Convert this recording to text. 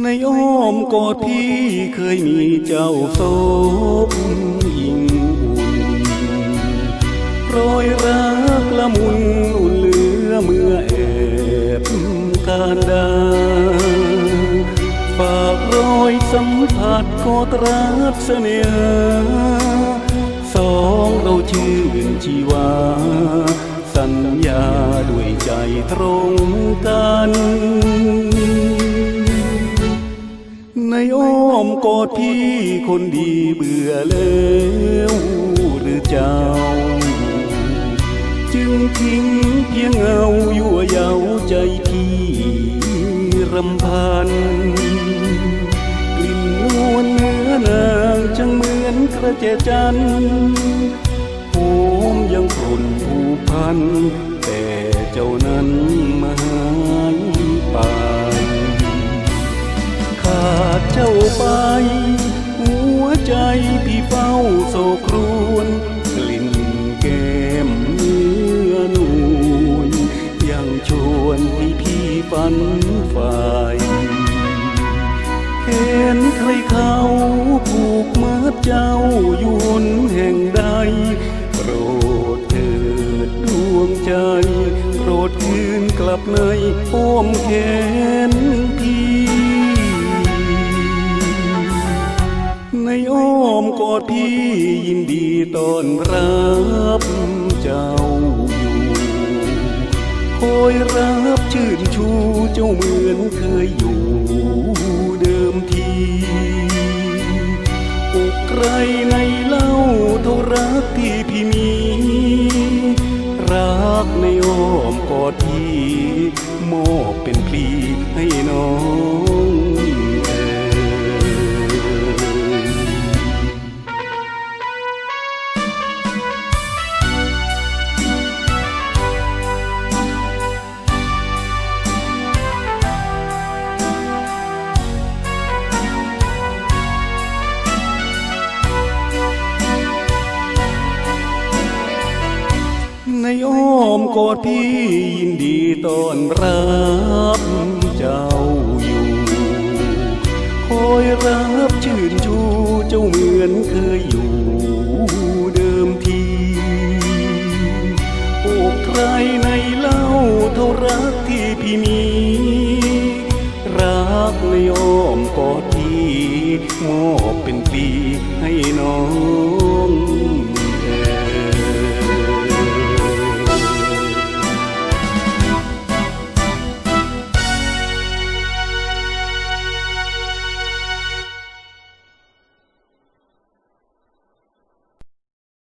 ในอ้อมกอดพี่เคยมีเจ้าโซบยิ่งอุ่นรอยรักละมุนอุ่นเหลือเมื่อแอบการดาฝากรอยสัมผัสกอดรักเสน่หาสองเราชื่นชีวา สัญญาด้วยใจตรงกัน ในอ้อมกอดพี่คนดีเบื่อแล้วหรือเจ้า จึงทิ้งเพียงเงายั่วเยาใจพี่รำพันกลิ่นนวลเนื้อนางช่างเหมือนกระเจจันโหมยังกลุ่นผูกพันแต่เจ้านั้น ไป หัวใจพี่เฝ้าโศกครวญกลิ่นแก้มเนื้อนวลยังชวนให้พี่ฝันฝ่เห็นใครเขาผูกมัดเจ้าอยู่หนแห่งใดโปรดเถิดดวงใจ โปรดคืนกลับในอ้อมแขนพี่ ในอ้อมกอดพี่ยินดีต้อนรับเจ้าอยู่คอยรับชื่นชูเจ้าเหมือนเคยอยู่เดิมทีอกใครในเล่าเท่ารักที่พี่มี รักในอ้อมกอดพี่มอบเป็นพลีให้น้อง ในอ้อมกอดพี่ยินดีต้อนรับเจ้าอยู่คอยรับชื่นชูเจ้าเหมือนเคยอยู่เดิมทีอกใครในเล่าเท่ารักที่พี่มี รักในอ้อมกอดพี่มอบเป็นปีให้น้อง